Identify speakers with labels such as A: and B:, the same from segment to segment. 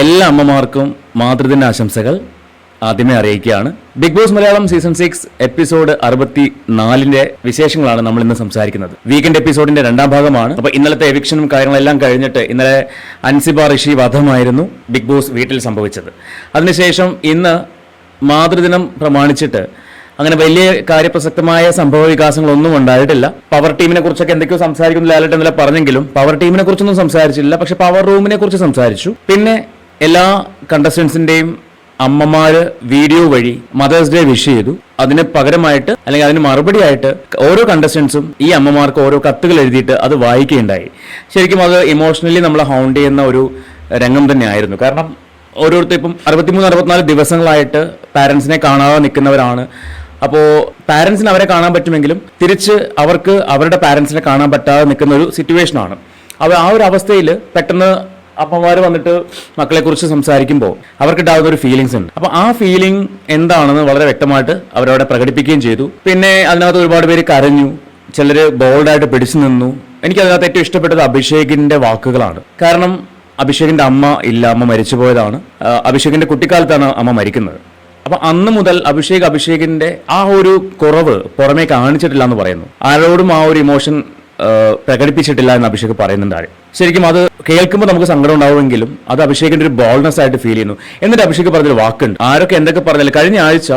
A: എല്ലാ അമ്മമാർക്കും മാതൃദിന ആശംസകൾ. ആദ്യമേ അറിയിക്കുകയാണ്. Bigg Boss Malayalam season six episode അറുപത്തി നാലിന്റെ വിശേഷങ്ങളാണ് നമ്മൾ ഇന്ന് സംസാരിക്കുന്നത്. വീക്കെൻഡ് എപ്പിസോഡിന്റെ രണ്ടാം ഭാഗമാണ്. അപ്പൊ ഇന്നലത്തെ എവിക്ഷനും കാര്യങ്ങളെല്ലാം കഴിഞ്ഞിട്ട് ഇന്നലെ അൻസിബ ഋഷി വധമായിരുന്നു ബിഗ് ബോസ് വീട്ടിൽ സംഭവിച്ചത്. അതിനുശേഷം ഇന്ന് മാതൃദിനം പ്രമാണിച്ചിട്ട് അങ്ങനെ വലിയ കാര്യപ്രസക്തമായ സംഭവ വികാസങ്ങളൊന്നും ഉണ്ടായിട്ടില്ല. പവർ ടീമിനെ കുറിച്ചൊക്കെ എന്തൊക്കെയോ സംസാരിക്കുന്നില്ല ലാലട്ട് പറഞ്ഞെങ്കിലും പവർ ടീമിനെ കുറിച്ചൊന്നും സംസാരിച്ചില്ല പക്ഷെ പവർ റൂമിനെ കുറിച്ച് സംസാരിച്ചു. പിന്നെ എല്ലാ കണ്ടസ്റ്റൻസിന്റെയും അമ്മമാര് വീഡിയോ വഴി മദേഴ്സ് ഡേ വിഷ് ചെയ്തു. അതിന് പകരമായിട്ട് അല്ലെങ്കിൽ അതിന് മറുപടിയായിട്ട് ഓരോ കണ്ടസ്റ്റൻസും ഈ അമ്മമാർക്ക് ഓരോ കത്തുകൾ എഴുതിയിട്ട് അത് വായിക്കുകയുണ്ടായി. ശരിക്കും അത് ഇമോഷണലി നമ്മളെ ഹൗണ്ട് ചെയ്യുന്ന ഒരു രംഗം തന്നെയായിരുന്നു. കാരണം ഓരോരുത്തർ ഇപ്പം അറുപത്തിമൂന്ന് അറുപത്തിനാല് ദിവസങ്ങളായിട്ട് പാരൻസിനെ കാണാതെ നിൽക്കുന്നവരാണ്. അപ്പോൾ പാരൻസിന് അവരെ കാണാൻ പറ്റുമെങ്കിലും തിരിച്ച് അവർക്ക് അവരുടെ പാരൻസിനെ കാണാൻ പറ്റാതെ നിൽക്കുന്ന ഒരു സിറ്റുവേഷനാണ് അപ്പോൾ ആ ഒരു അവസ്ഥയിൽ പെട്ടെന്ന് അപ്പന്മാർ വന്നിട്ട് മക്കളെക്കുറിച്ച് സംസാരിക്കുമ്പോൾ അവർക്ക് ഉണ്ടാകുന്ന ഒരു ഫീലിങ്സ് ഉണ്ട്. അപ്പോൾ ആ ഫീലിംഗ് എന്താണെന്ന് വളരെ വ്യക്തമായിട്ട് അവരവിടെ പ്രകടിപ്പിക്കുകയും ചെയ്തു. പിന്നെ അതിനകത്ത് ഒരുപാട് പേര് കരഞ്ഞു. ചിലർ ബോൾഡായിട്ട് പിടിച്ചു നിന്നു. എനിക്ക് അതിനകത്ത് ഏറ്റവും ഇഷ്ടപ്പെട്ടത് അഭിഷേകിന്റെ വാക്കുകളാണ്. കാരണം അഭിഷേകിന്റെ അമ്മ ഇല്ല അമ്മ മരിച്ചു പോയതാണ് അഭിഷേകിന്റെ കുട്ടിക്കാലത്താണ് അമ്മ മരിക്കുന്നത്. അപ്പൊ അന്ന് മുതൽ അഭിഷേക് അഭിഷേകിന്റെ ആ ഒരു കുറവ് പുറമേ കാണിച്ചിട്ടില്ല എന്ന് പറയുന്നു. ആരോടും ആ ഒരു ഇമോഷൻ പ്രകടിപ്പിച്ചിട്ടില്ല എന്ന് അഭിഷേക് പറയുന്നുണ്ടായി ശരിക്കും അത് കേൾക്കുമ്പോൾ നമുക്ക് സങ്കടം ഉണ്ടാവുമെങ്കിലും അത് അഭിഷേകിന്റെ ഒരു ബോൾനെസ് ആയിട്ട് ഫീൽ ചെയ്യുന്നു. എന്നിട്ട് അഭിഷേക് പറഞ്ഞൊരു വാക്കുണ്ട്. ആരൊക്കെ എന്തൊക്കെ പറഞ്ഞാലും കഴിഞ്ഞ ആഴ്ച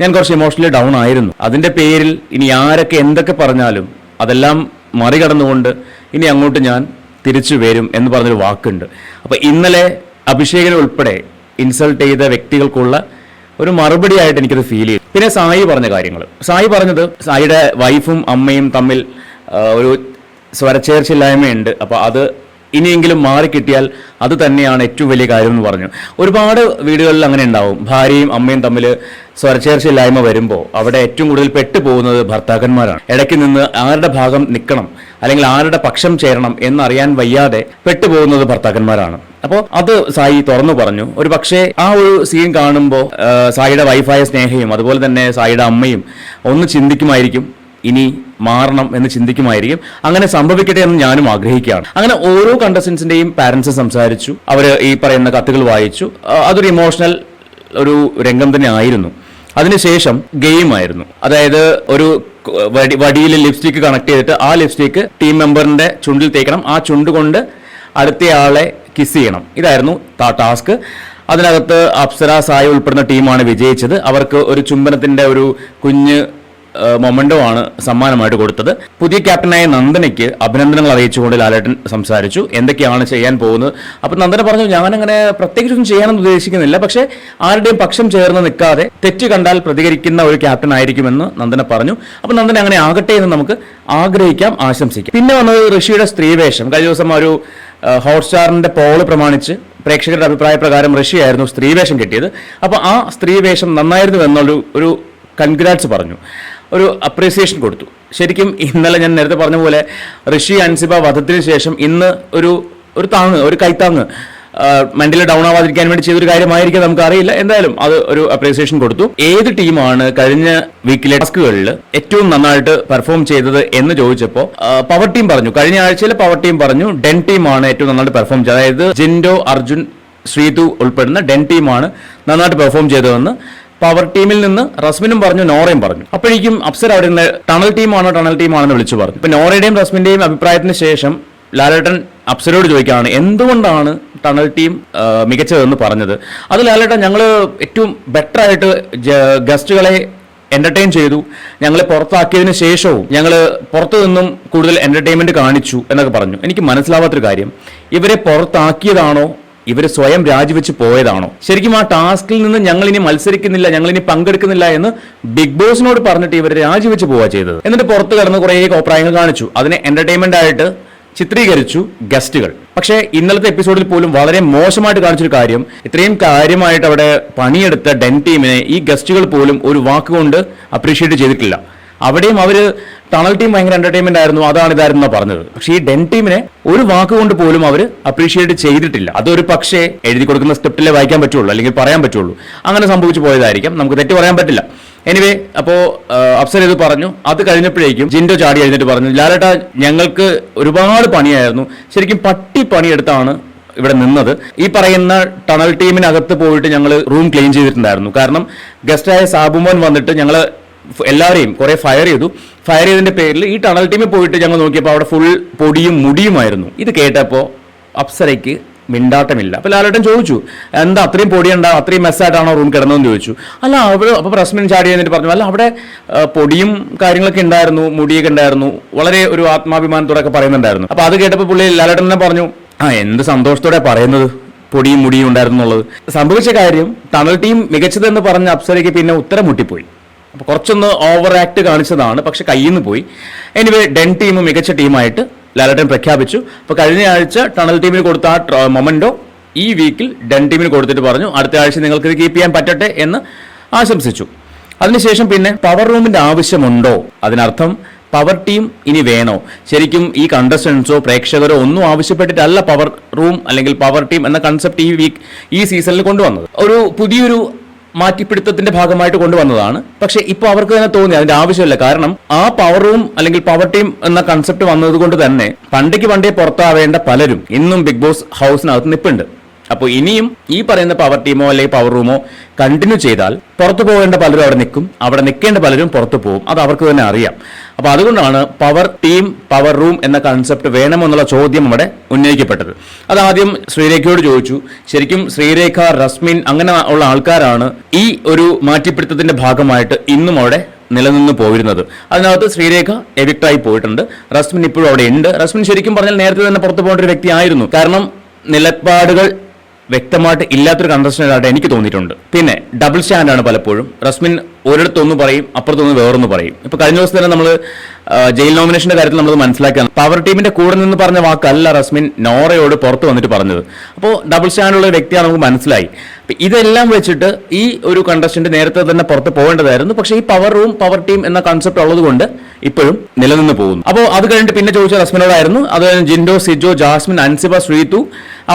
A: ഞാൻ കുറച്ച് ഇമോഷണലി ഡൗൺ ആയിരുന്നു. അതിന്റെ പേരിൽ ഇനി ആരൊക്കെ എന്തൊക്കെ പറഞ്ഞാലും അതെല്ലാം മറികടന്നുകൊണ്ട് ഇനി അങ്ങോട്ട് ഞാൻ തിരിച്ചു വരും എന്ന് പറഞ്ഞൊരു വാക്കുണ്ട്. അപ്പോൾ ഇന്നലെ അഭിഷേകിനെ ഉൾപ്പെടെ ഇൻസൾട്ട് ചെയ്ത വ്യക്തികൾക്കുള്ള ഒരു മറുപടി ആയിട്ട് എനിക്കത് ഫീൽ ചെയ്തു. പിന്നെ സായി പറഞ്ഞ കാര്യങ്ങൾ സായി പറഞ്ഞത് സായിയുടെ വൈഫും അമ്മയും തമ്മിൽ ഒരു സ്വരച്ചേർച്ചില്ലായ്മയുണ്ട് അപ്പോൾ അത് ഇനിയെങ്കിലും മാറിക്കിട്ടിയാൽ അത് തന്നെയാണ് ഏറ്റവും വലിയ കാര്യം എന്ന് പറഞ്ഞു. ഒരുപാട് വീടുകളിൽ അങ്ങനെ ഉണ്ടാവും. ഭാര്യയും അമ്മയും തമ്മിൽ സ്വരച്ചേർച്ചയില്ലായ്മ വരുമ്പോൾ അവിടെ ഏറ്റവും കൂടുതൽ പെട്ടുപോകുന്നത് ഭർത്താക്കന്മാരാണ്. ഇടയ്ക്ക് നിന്ന് ആരുടെ ഭാഗം നിൽക്കണം അല്ലെങ്കിൽ ആരുടെ പക്ഷം ചേരണം എന്നറിയാൻ വയ്യാതെ പെട്ടുപോകുന്നത് ഭർത്താക്കന്മാരാണ്. അപ്പോൾ അത് സായി തുറന്നു പറഞ്ഞു. ഒരു പക്ഷേ ആ ഒരു സീൻ കാണുമ്പോൾ സായിയുടെ വൈഫായ സ്നേഹയും അതുപോലെ തന്നെ സായിയുടെ അമ്മയും ഒന്ന് ചിന്തിക്കുമായിരിക്കും ഇനി മാറണം എന്ന് ചിന്തിക്കുമായിരിക്കും. അങ്ങനെ സംഭവിക്കട്ടെ എന്ന് ഞാനും ആഗ്രഹിക്കുകയാണ്. അങ്ങനെ ഓരോ കണ്ടസ്റ്റൻസിന്റെയും പാരന്റ്സ് സംസാരിച്ചു. അവർ ഈ പറയുന്ന കത്തുകൾ വായിച്ചു. അതൊരു ഇമോഷണൽ ഒരു രംഗം തന്നെ ആയിരുന്നു അതിനുശേഷം ഗെയിം ആയിരുന്നു. അതായത് ഒരു വടി വടിയിൽ ലിപ്സ്റ്റിക്ക് കണക്ട് ചെയ്തിട്ട് ആ ലിപ്സ്റ്റിക്ക് ടീം മെമ്പറിന്റെ ചുണ്ടിൽ തേക്കണം. ആ ചുണ്ട് കൊണ്ട് അടുത്തയാളെ കിസ് ചെയ്യണം. ഇതായിരുന്നു ടാസ്ക് അതിനകത്ത് അപ്സര സായി ഉൾപ്പെടുന്ന ടീമാണ് വിജയിച്ചത്. അവർക്ക് ഒരു ചുംബനത്തിന്റെ ഒരു കുഞ്ഞ് മൊമെന്റോ ആണ് സമ്മാനമായിട്ട് കൊടുത്തത്. പുതിയ ക്യാപ്റ്റനായ നന്ദനയ്ക്ക് അഭിനന്ദനങ്ങൾ അറിയിച്ചുകൊണ്ട് ലാലേട്ടൻ സംസാരിച്ചു. എന്തൊക്കെയാണ് ചെയ്യാൻ പോകുന്നത്? അപ്പൊ നന്ദന പറഞ്ഞു ഞാനങ്ങനെ പ്രത്യേകിച്ചൊന്നും ചെയ്യാനൊന്നും ഉദ്ദേശിക്കുന്നില്ല. പക്ഷേ ആരുടെയും പക്ഷം ചേർന്ന് നിൽക്കാതെ തെറ്റ് കണ്ടാൽ പ്രതികരിക്കുന്ന ഒരു ക്യാപ്റ്റൻ ആയിരിക്കുമെന്ന് നന്ദന പറഞ്ഞു. അപ്പൊ നന്ദന അങ്ങനെ ആകട്ടെ എന്ന് നമുക്ക് ആഗ്രഹിക്കാം ആശംസിക്കാം. പിന്നെ വന്നത് ഋഷിയുടെ സ്ത്രീവേഷം. കഴിഞ്ഞ ദിവസം ഒരു ഹോട്ട്സ്റ്റാറിന്റെ പോൾ പ്രമാണിച്ച് പ്രേക്ഷകരുടെ അഭിപ്രായ പ്രകാരം ഋഷിയായിരുന്നു സ്ത്രീവേഷം കിട്ടിയത്. അപ്പോൾ ആ സ്ത്രീവേഷം നന്നായിരുന്നു എന്നൊരു ഒരു കൺഗ്രാറ്റ്സ് പറഞ്ഞു. ഒരു അപ്രീസിയേഷൻ കൊടുത്തു. ശരിക്കും ഇന്നലെ ഞാൻ നേരത്തെ പറഞ്ഞ പോലെ ഋഷി അൻസിബ വധത്തിന് ശേഷം ഇന്ന് ഒരു ഒരു താങ്ങ് ഒരു കൈത്താങ്ങ് മെന്റലി ഡൗൺ ആവാതിരിക്കാൻ വേണ്ടി ചെയ്തൊരു കാര്യമായിരിക്കും നമുക്ക് അറിയില്ല എന്തായാലും അത് ഒരു അപ്രീസിയേഷൻ കൊടുത്തു. ഏത് ടീമാണ് കഴിഞ്ഞ വീക്കിലെ ടാസ്കുകളിൽ ഏറ്റവും നന്നായിട്ട് പെർഫോം ചെയ്തത് എന്ന് ചോദിച്ചപ്പോൾ പവർ ടീം പറഞ്ഞു. കഴിഞ്ഞ ആഴ്ചയിലെ പവർ ടീം പറഞ്ഞു ഡെൻ ടീമാണ് ഏറ്റവും നന്നായിട്ട് പെർഫോം ചെയ്തത്. അതായത് ജിൻഡോ അർജുൻ ശ്രീതു ഉൾപ്പെടുന്ന ഡെൻ ടീമാണ് നന്നായിട്ട് പെർഫോം ചെയ്തതെന്ന്. പവർ ടീമിൽ നിന്ന് റസ്മിനും പറഞ്ഞു നോറയും പറഞ്ഞു. അപ്പോഴേക്കും അപ്സർ അവിടെ നിന്ന് ടണൽ ടീമാണോ ടണൽ ടീമാണെന്ന് വിളിച്ചു പറഞ്ഞു. ഇപ്പൊ നോറയുടെയും റസ്മിന്റെയും അഭിപ്രായത്തിന് ശേഷം ലാലേട്ടൻ അപ്സരോട് ചോദിക്കുകയാണ് എന്തുകൊണ്ടാണ് ടണൽ ടീം മികച്ചതെന്ന് പറഞ്ഞത്? അത് ലാലേട്ടൻ ഞങ്ങൾ ഏറ്റവും ബെറ്റർ ആയിട്ട് ഗസ്റ്റുകളെ എന്റർടൈൻ ചെയ്തു. ഞങ്ങളെ പുറത്താക്കിയതിന് ശേഷവും ഞങ്ങൾ പുറത്തു നിന്നും കൂടുതൽ എന്റർടൈൻമെന്റ് കാണിച്ചു എന്നൊക്കെ പറഞ്ഞു. എനിക്ക് മനസ്സിലാവാത്തൊരു കാര്യം ഇവരെ പുറത്താക്കിയതാണോ ഇവർ സ്വയം രാജിവെച്ച് പോയതാണോ? ശരിക്കും ആ ടാസ്കിൽ നിന്ന് ഞങ്ങൾ ഇനി മത്സരിക്കുന്നില്ല ഞങ്ങൾ ഇനി പങ്കെടുക്കുന്നില്ല എന്ന് ബിഗ് ബോസിനോട് പറഞ്ഞിട്ട് ഇവർ രാജിവെച്ച് പോവാ ചെയ്തത്. എന്നിട്ട് പുറത്തു കടന്ന് കുറേ കോപ്രായങ്ങൾ കാണിച്ചു. അതിനെ എന്റർടൈൻമെന്റ് ആയിട്ട് ചിത്രീകരിച്ചു ഗസ്റ്റുകൾ. പക്ഷേ ഇന്നലത്തെ എപ്പിസോഡിൽ പോലും വളരെ മോശമായിട്ട് കാണിച്ചൊരു കാര്യം ഇത്രയും കാര്യമായിട്ട് അവിടെ പണിയെടുത്ത ഡെൻ ടീമിനെ ഈ ഗസ്റ്റുകൾ പോലും ഒരു വാക്കുകൊണ്ട് അപ്രീഷിയേറ്റ് ചെയ്തിട്ടില്ല. അവിടെയും അവർ ടണൽ ടീം ഭയങ്കര എന്റർടൈൻമെന്റ് ആയിരുന്നു അതാണ് ഇതായിരുന്നു പറഞ്ഞത്. പക്ഷേ ഈ ഡെൻ ടീമിനെ ഒരു വാക്കുകൊണ്ട് പോലും അവർ അപ്രീഷിയേറ്റ് ചെയ്തിട്ടില്ല. അതൊരു പക്ഷേ എഴുതി കൊടുക്കുന്ന സ്ക്രിപ്റ്റിലെ വായിക്കാൻ പറ്റുള്ളൂ അല്ലെങ്കിൽ പറയാൻ പറ്റുള്ളൂ. അങ്ങനെ സംഭവിച്ചു പോയതായിരിക്കും നമുക്ക് തെറ്റ് പറയാൻ പറ്റില്ല. എനിവേ അപ്പോ അഫ്സർ ഇത് പറഞ്ഞു. അത് കഴിഞ്ഞപ്പോഴേക്കും ജിൻഡോ ചാടി കഴിഞ്ഞിട്ട് പറഞ്ഞു ലാലേട്ട ഞങ്ങൾക്ക് ഒരുപാട് പണിയായിരുന്നു. ശരിക്കും പട്ടി പണിയെടുത്താണ് ഇവിടെ നിന്നത്. ഈ പറയുന്ന ടണൽ ടീമിനകത്ത് പോയിട്ട് ഞങ്ങൾ റൂം ക്ലീൻ ചെയ്തിട്ടുണ്ടായിരുന്നു. കാരണം ഗസ്റ്റായ സാബുമോൻ വന്നിട്ട് ഞങ്ങൾ എല്ലാവരെയും കുറേ ഫയർ ചെയ്തു. ഫയർ ചെയ്തതിന്റെ പേരിൽ ഈ ടണൽ ടീമിൽ പോയിട്ട് ഞങ്ങൾ നോക്കിയപ്പോൾ അവിടെ ഫുൾ പൊടിയും മുടിയുമായിരുന്നു. ഇത് കേട്ടപ്പോൾ അപ്സരയ്ക്ക് മിണ്ടാട്ടമില്ല. അപ്പോൾ ലാലേട്ടൻ ചോദിച്ചു എന്താ അത്രയും പൊടിയുണ്ടാ അത്രയും മെസ്സായിട്ടാണോ റൂം കിടന്നതെന്ന് ചോദിച്ചു. അല്ല അവിടെ അപ്പോൾ പ്രസ്മിൻ ചാടി എന്നിട്ട് പറഞ്ഞു അല്ല അവിടെ പൊടിയും കാര്യങ്ങളൊക്കെ ഉണ്ടായിരുന്നു മുടിയൊക്കെ ഉണ്ടായിരുന്നു. വളരെ ഒരു ആത്മാഭിമാനത്തോടെ ഒക്കെ പറയുന്നുണ്ടായിരുന്നു. അപ്പോൾ അത് കേട്ടപ്പോൾ പുള്ളി ലാലേട്ടൻ തന്നെ പറഞ്ഞു ആ എന്ത് സന്തോഷത്തോടെ പറയുന്നത് പൊടിയും മുടിയും ഉണ്ടായിരുന്നു എന്നുള്ളത്. സംഭവിച്ച കാര്യം ടണൽ ടീം മികച്ചതെന്ന് പറഞ്ഞ അപ്സരയ്ക്ക് പിന്നെ ഉത്തരം മുട്ടിപ്പോയി കുറച്ചൊന്ന് ഓവർ ആക്ട് കാണിച്ചതാണ് പക്ഷെ കയ്യിൽ നിന്ന് പോയി. എനിവേ ഡെൻ ടീം മികച്ച ടീമായിട്ട് ലാലട്ടൻ പ്രഖ്യാപിച്ചു. അപ്പോൾ കഴിഞ്ഞ ആഴ്ച ടണൽ ടീമിന് കൊടുത്ത ആ മൊമെന്റോ ഈ വീക്കിൽ ഡെൻ ടീമിന് കൊടുത്തിട്ട് പറഞ്ഞു അടുത്ത ആഴ്ച നിങ്ങൾക്ക് ഇത് കീപ്പ് ചെയ്യാൻ പറ്റട്ടെ എന്ന് ആശംസിച്ചു. അതിനുശേഷം പിന്നെ പവർ റൂമിന്റെ ആവശ്യമുണ്ടോ? അതിനർത്ഥം പവർ ടീം ഇനി വേണോ? ശരിക്കും ഈ കണ്ടസ്റ്റൻസോ പ്രേക്ഷകരോ ഒന്നും ആവശ്യപ്പെട്ടിട്ടല്ല പവർ റൂം അല്ലെങ്കിൽ പവർ ടീം എന്ന കൺസെപ്റ്റ് ഈ വീക്ക് ഈ സീസണിൽ കൊണ്ടുവന്നത്. ഒരു പുതിയൊരു മാറ്റിപ്പിടുത്തത്തിന്റെ ഭാഗമായിട്ട് കൊണ്ടുവന്നതാണ്. പക്ഷേ ഇപ്പൊ അവർക്ക് തന്നെ തോന്നി അതിന്റെ ആവശ്യമില്ല. കാരണം ആ പവർ റൂം അല്ലെങ്കിൽ പവർ ടീം എന്ന കൺസെപ്റ്റ് വന്നത് കൊണ്ട് തന്നെ പണ്ടേക്ക് പണ്ടേ പുറത്താവേണ്ട പലരും ഇന്നും ബിഗ് ബോസ് ഹൗസിനകത്ത് നിൽപ്പുണ്ട് അപ്പോൾ ഇനിയും ഈ പറയുന്ന പവർ ടീമോ അല്ലെങ്കിൽ പവർ റൂമോ കണ്ടിന്യൂ ചെയ്താൽ പുറത്തു പോകേണ്ട പലരും അവിടെ നിൽക്കും. അവിടെ നിൽക്കേണ്ട പലരും പുറത്തു പോകും. അത് അവർക്ക് തന്നെ അറിയാം. അപ്പോൾ അതുകൊണ്ടാണ് പവർ ടീം പവർ റൂം എന്ന കൺസെപ്റ്റ് വേണമെന്നുള്ള ചോദ്യം അവിടെ ഉന്നയിക്കപ്പെട്ടത്. അത് ആദ്യം ശ്രീരേഖയോട് ചോദിച്ചു. ശരിക്കും ശ്രീരേഖ റസ്മിൻ അങ്ങനെ ഉള്ള ആൾക്കാരാണ് ഈ ഒരു മാറ്റിപ്പിടുത്തത്തിന്റെ ഭാഗമായിട്ട് ഇന്നും അവിടെ നിലനിന്ന് പോയിരുന്നത്. അതിനകത്ത് ശ്രീരേഖ എവിക്ടായി പോയിട്ടുണ്ട്. റസ്മിൻ ഇപ്പോഴും അവിടെ ഉണ്ട്. റസ്മിൻ ശരിക്കും പറഞ്ഞാൽ നേരത്തെ തന്നെ പുറത്തു പോകേണ്ട ഒരു വ്യക്തിയായിരുന്നു കാരണം നിലപാടുകൾ വ്യക്തമായിട്ട് ഇല്ലാത്തൊരു കണ്ടസ്റ്റന്റായിട്ട് എനിക്ക് തോന്നിയിട്ടുണ്ട്. പിന്നെ ഡബിൾ സ്റ്റാൻഡാണ് പലപ്പോഴും. റസ്മിൻ ഒരിടത്തൊന്ന് പറയും അപ്പുറത്തൊന്ന് വേറൊന്ന് പറയും. ഇപ്പൊ കഴിഞ്ഞ ദിവസം തന്നെ നമ്മൾ ജയിൽ നോമിനേഷന്റെ കാര്യത്തിൽ നമ്മൾ മനസ്സിലാക്കുകയാണ് പവർ ടീമിന്റെ കൂടെ നിന്ന് പറഞ്ഞ വാക്കല്ല റസ്മിൻ നോറയോട് പുറത്ത് വന്നിട്ട് പറഞ്ഞത്. അപ്പോൾ ഡബിൾ സ്റ്റാൻഡുള്ള വ്യക്തിയാണ് നമുക്ക് മനസ്സിലായി. ഇതെല്ലാം വെച്ചിട്ട് ഈ ഒരു കണ്ടസ്റ്റന്റ് നേരത്തെ തന്നെ പുറത്ത് പോകേണ്ടതായിരുന്നു. പക്ഷെ ഈ പവർ റൂം പവർ ടീം എന്ന കൺസെപ്റ്റ് ഉള്ളത് കൊണ്ട് ഇപ്പോഴും നിലനിന്ന് പോകുന്നു. അപ്പോൾ അത് കഴിഞ്ഞിട്ട് പിന്നെ ചോദിച്ച റസ്മിനോടായിരുന്നു. അത് ജിൻഡോ സിജോ ജാസ്മിൻ അൻസിബ ശ്രീതു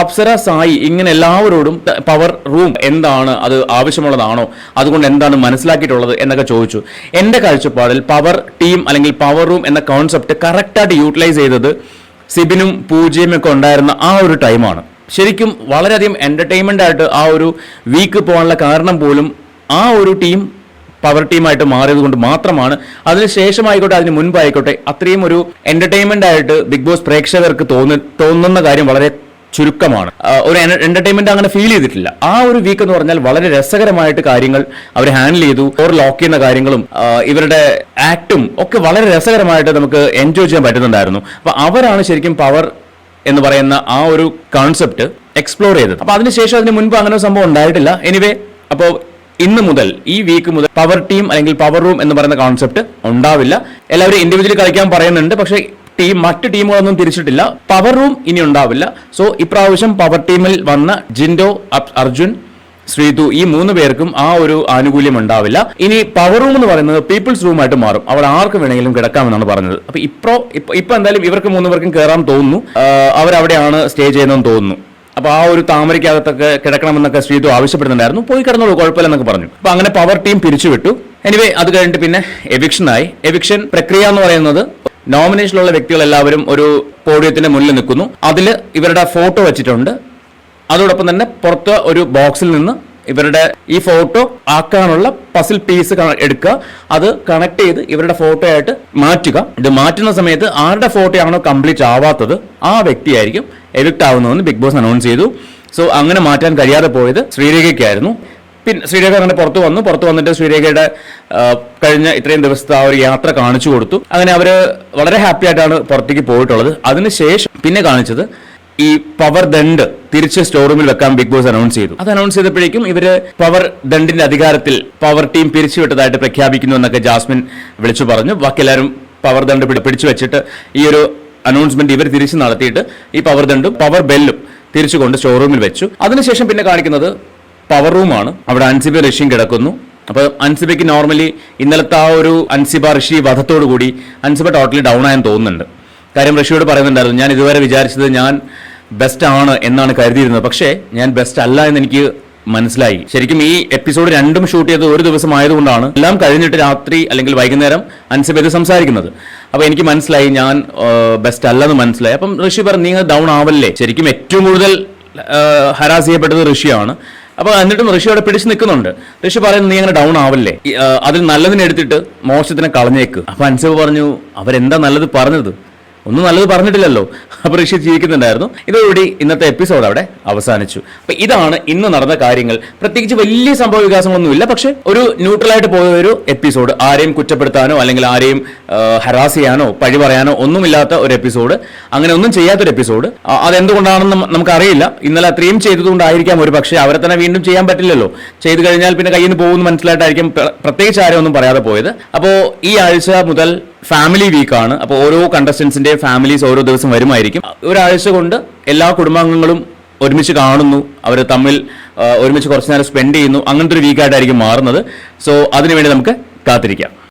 A: അപ്സര സായി ഇങ്ങനെ എല്ലാവരോടും പവർ റൂം എന്താണ് അത് ആവശ്യമുള്ളതാണോ? അതുകൊണ്ട് എന്താണ് മനസ്സിലാക്കിയിട്ടുള്ളത്? എന്നൊക്കെ ചോദിച്ചു. എന്റെ കാഴ്ചപ്പാടിൽ പവർ ടീം അല്ലെങ്കിൽ പവർ റൂം എന്ന കോൺസെപ്റ്റ് കറക്റ്റായിട്ട് യൂട്ടിലൈസ് ചെയ്തത് സിബിനും പൂജയും ഒക്കെ ഉണ്ടായിരുന്ന ആ ഒരു ടൈമാണ് ശരിക്കും വളരെയധികം എന്റർടൈൻമെന്റ് ആയിട്ട് ആ ഒരു വീക്ക് പോകാനുള്ള കാരണം പോലും ആ ഒരു ടീം പവർ ടീമായിട്ട് മാറിയത് കൊണ്ട് മാത്രമാണ്. അതിന് ശേഷമായിക്കോട്ടെ അതിന് മുൻപായിക്കോട്ടെ അത്രയും ഒരു എന്റർടൈൻമെന്റ് ആയിട്ട് ബിഗ് ബോസ് പ്രേക്ഷകർക്ക് തോന്നി തോന്നുന്ന കാര്യം വളരെ ചുരുക്കമാണ്. ഒരു എന്റർടൈൻമെന്റ് അങ്ങനെ ഫീൽ ചെയ്തിട്ടില്ല. ആ ഒരു വീക്ക് എന്ന് പറഞ്ഞാൽ വളരെ രസകരമായിട്ട് കാര്യങ്ങൾ അവർ ഹാൻഡിൽ ചെയ്തു. ഓർ ലോക്ക് ചെയ്യുന്ന കാര്യങ്ങളും ഇവരുടെ ആക്ടും ഒക്കെ വളരെ രസകരമായിട്ട് നമുക്ക് എൻജോയ് ചെയ്യാൻ പറ്റുന്നുണ്ടായിരുന്നു. അപ്പൊ അവരാണ് ശരിക്കും പവർ എന്ന് പറയുന്ന ആ ഒരു കോൺസെപ്റ്റ് എക്സ്പ്ലോർ ചെയ്തത്. അപ്പൊ അതിനുശേഷം അതിന് മുൻപ് അങ്ങനെ ഒരു സംഭവം ഉണ്ടായിട്ടില്ല. എനിവേ അപ്പോൾ ഇന്ന് മുതൽ ഈ വീക്ക് മുതൽ പവർ ടീം അല്ലെങ്കിൽ പവർ റൂം എന്ന് പറയുന്ന കോൺസെപ്റ്റ് ഉണ്ടാവില്ല. എല്ലാവരും ഇൻഡിവിജ്വലി കളിക്കാൻ പറയുന്നുണ്ട്. പക്ഷേ ടീം മറ്റ് ടീമുകളൊന്നും തിരിച്ചിട്ടില്ല. പവർ റൂം ഇനി ഉണ്ടാവില്ല. സോ ഇപ്രാവശ്യം പവർ ടീമിൽ വന്ന ജിൻഡോ അർജുൻ ശ്രീതു ഈ മൂന്ന് പേർക്കും ആ ഒരു ആനുകൂല്യം ഉണ്ടാവില്ല. ഇനി പവർ റൂം എന്ന് പറയുന്നത് പീപ്പിൾസ് റൂം ആയിട്ട് മാറും. അവിടെ ആർക്ക് വേണമെങ്കിലും കിടക്കാമെന്നാണ് പറഞ്ഞത്. അപ്പൊ ഇപ്പോ ഇപ്പൊ എന്തായാലും ഇവർക്ക് മൂന്ന് പേർക്കും കയറാൻ തോന്നുന്നു. അവരവിടെയാണ് സ്റ്റേ ചെയ്യുന്നതെന്ന് തോന്നുന്നു. അപ്പൊ ആ ഒരു താമരയ്ക്കകത്തൊക്കെ കിടക്കണമെന്നൊക്കെ ശ്രീതു ആവശ്യപ്പെടുന്നുണ്ടായിരുന്നു. പോയി കിടന്നോളൂ കുഴപ്പമില്ലെന്നൊക്കെ പറഞ്ഞു. അപ്പൊ അങ്ങനെ പവർ ടീം പിരിച്ചുവിട്ടു. എനിവേ അത് കഴിഞ്ഞിട്ട് പിന്നെ എവിക്ഷൻ ആയി. എവിക്ഷൻ പ്രക്രിയ എന്ന് പറയുന്നത് നോമിനേഷനിലുള്ള വ്യക്തികൾ എല്ലാവരും ഒരു പോഡിയത്തിന്റെ മുന്നിൽ നിൽക്കുന്നു. അതിൽ ഇവരുടെ ഫോട്ടോ വെച്ചിട്ടുണ്ട്. അതോടൊപ്പം തന്നെ പുറത്ത് ഒരു ബോക്സിൽ നിന്ന് ഇവരുടെ ഈ ഫോട്ടോ ആക്കാനുള്ള പസിൽ പീസ് എടുക്കുക. അത് കണക്ട് ചെയ്ത് ഇവരുടെ ഫോട്ടോ ആയിട്ട് മാറ്റുക. ഇത് മാറ്റുന്ന സമയത്ത് ആരുടെ ഫോട്ടോ ആണോ കംപ്ലീറ്റ് ആവാത്തത് ആ വ്യക്തിയായിരിക്കും എവിക്ട് ആവുന്നതെന്ന് ബിഗ് ബോസ് അനൗൺസ് ചെയ്തു. സോ അങ്ങനെ മാറ്റാൻ കഴിയാതെ പോയത് ശ്രീരേഖയ്ക്കായിരുന്നു. പിന്നെ ശ്രീരേഖ അങ്ങനെ പുറത്തു വന്നു. പുറത്തു വന്നിട്ട് ശ്രീരേഖയുടെ കഴിഞ്ഞ ഇത്രയും ദിവസത്തെ ആ ഒരു യാത്ര കാണിച്ചു കൊടുത്തു. അങ്ങനെ അവർ വളരെ ഹാപ്പി ആയിട്ടാണ് പുറത്തേക്ക് പോയിട്ടുള്ളത്. അതിനുശേഷം പിന്നെ കാണിച്ചത് ഈ പവർ ദണ്ട് തിരിച്ച് സ്റ്റോറൂമിൽ വെക്കാൻ ബിഗ് ബോസ് അനൗൺസ് ചെയ്തു. അത് അനൗൺസ് ചെയ്തപ്പോഴേക്കും ഇവർ പവർ ദണ്ടിന്റെ അധികാരത്തിൽ പവർ ടീം പിരിച്ചുവിട്ടതായിട്ട് പ്രഖ്യാപിക്കുന്നു എന്നൊക്കെ ജാസ്മിൻ വിളിച്ചു പറഞ്ഞു. ബാക്കി എല്ലാവരും പവർ ദണ്ട് പിടി- പിടിച്ചു വെച്ചിട്ട് ഈ ഒരു അനൗൺസ്മെന്റ് ഇവർ തിരിച്ച് നടത്തിയിട്ട് ഈ പവർ ദണ്ടും പവർ ബെല്ലും തിരിച്ചു കൊണ്ട് സ്റ്റോർ വെച്ചു. അതിനുശേഷം പിന്നെ കാണിക്കുന്നത് പവർ റൂമാണ് അവിടെ അൻസിബ റഷ്യം കിടക്കുന്നു. അപ്പോൾ അൻസിബയ്ക്ക് നോർമലി ഇന്നലത്തെ ആ ഒരു അൻസിബ ഋഷി വധത്തോടു കൂടി അൻസിബ ടോട്ടലി ഡൗൺ ആയെന്ന് തോന്നുന്നുണ്ട്. കാര്യം ഋഷിയോട് പറയുന്നുണ്ടായിരുന്നു ഞാൻ ഇതുവരെ വിചാരിച്ചത് ഞാൻ ബെസ്റ്റ് ആണ് എന്നാണ് കരുതിയിരുന്നത്. പക്ഷേ ഞാൻ ബെസ്റ്റ് അല്ല എന്ന് എനിക്ക് മനസ്സിലായി. ശരിക്കും ഈ എപ്പിസോഡ് രണ്ടും ഷൂട്ട് ചെയ്തത് ഒരു ദിവസം ആയതുകൊണ്ടാണ്. എല്ലാം കഴിഞ്ഞിട്ട് രാത്രി അല്ലെങ്കിൽ വൈകുന്നേരം അൻസിബ ഇത് സംസാരിക്കുന്നത്. അപ്പോൾ എനിക്ക് മനസ്സിലായി ഞാൻ ബെസ്റ്റ് അല്ലെന്ന് മനസ്സിലായി. അപ്പം ഋഷി പറഞ്ഞു നീ ഡൗൺ ആവല്ലേ? ശരിക്കും ഏറ്റവും കൂടുതൽ ഹരാസ് ചെയ്യപ്പെട്ടത് ഋഷിയാണ്. അപ്പോൾ എന്നിട്ടും ഋഷി അവിടെ പിടിച്ചു നിൽക്കുന്നുണ്ട്. ഋഷി പറയുന്നത് നീ അങ്ങനെ ഡൗൺ ആവല്ലേ? അതിൽ നല്ലതിനെടുത്തിട്ട് മോശത്തിനെ കളഞ്ഞേക്ക്. അപ്പൊ അൻസബ് പറഞ്ഞു അവരെന്താ നല്ലത് പറഞ്ഞത്? ഒന്നും നല്ലത് പറഞ്ഞിട്ടില്ലല്ലോ. അപ്പൊ ഋഷി ജീവിക്കുന്നുണ്ടായിരുന്നു ഇതോടുകൂടി ഇന്നത്തെ എപ്പിസോഡ് അവിടെ അവസാനിച്ചു. അപ്പൊ ഇതാണ് ഇന്ന് നടന്ന കാര്യങ്ങൾ. പ്രത്യേകിച്ച് വലിയ സംഭവ വികാസങ്ങളൊന്നുമില്ല പക്ഷെ ഒരു ന്യൂട്രലായിട്ട് പോയ ഒരു എപ്പിസോഡ് ആരെയും കുറ്റപ്പെടുത്താനോ അല്ലെങ്കിൽ ആരെയും ഹരാസ് ചെയ്യാനോ പഴി പറയാനോ ഒന്നുമില്ലാത്ത ഒരു എപ്പിസോഡ് അങ്ങനെ ഒന്നും ചെയ്യാത്തൊരു എപ്പിസോഡ് അതെന്തുകൊണ്ടാണെന്ന് നമുക്കറിയില്ല. ഇന്നലെ അത്രയും ചെയ്തതുകൊണ്ടായിരിക്കാം ഒരു പക്ഷേ അവരെ തന്നെ വീണ്ടും ചെയ്യാൻ പറ്റില്ലല്ലോ. ചെയ്തു കഴിഞ്ഞാൽ പിന്നെ കയ്യിൽ നിന്ന് പോകുമെന്ന് മനസ്സിലായിട്ടായിരിക്കും പ്രത്യേകിച്ച് ആരും ഒന്നും പറയാതെ പോയത്. അപ്പോൾ ഈ ആഴ്ച മുതൽ ഫാമിലി വീക്കാണ് അപ്പോൾ ഓരോ കണ്ടസ്റ്റൻസിന്റെ ഫാമിലീസ് ഓരോ ദിവസം വരുമായിരിക്കും. ഒരാഴ്ച കൊണ്ട് എല്ലാ കുടുംബാംഗങ്ങളും ഒരുമിച്ച് കാണുന്നു. അവർ തമ്മിൽ ഒരുമിച്ച് കുറച്ച് നേരം സ്പെൻഡ് ചെയ്യുന്നു. അങ്ങനത്തെ ഒരു വീക്കായിട്ടായിരിക്കും മാറുന്നത്. സോ അതിനുവേണ്ടി നമുക്ക് കാത്തിരിക്കാം.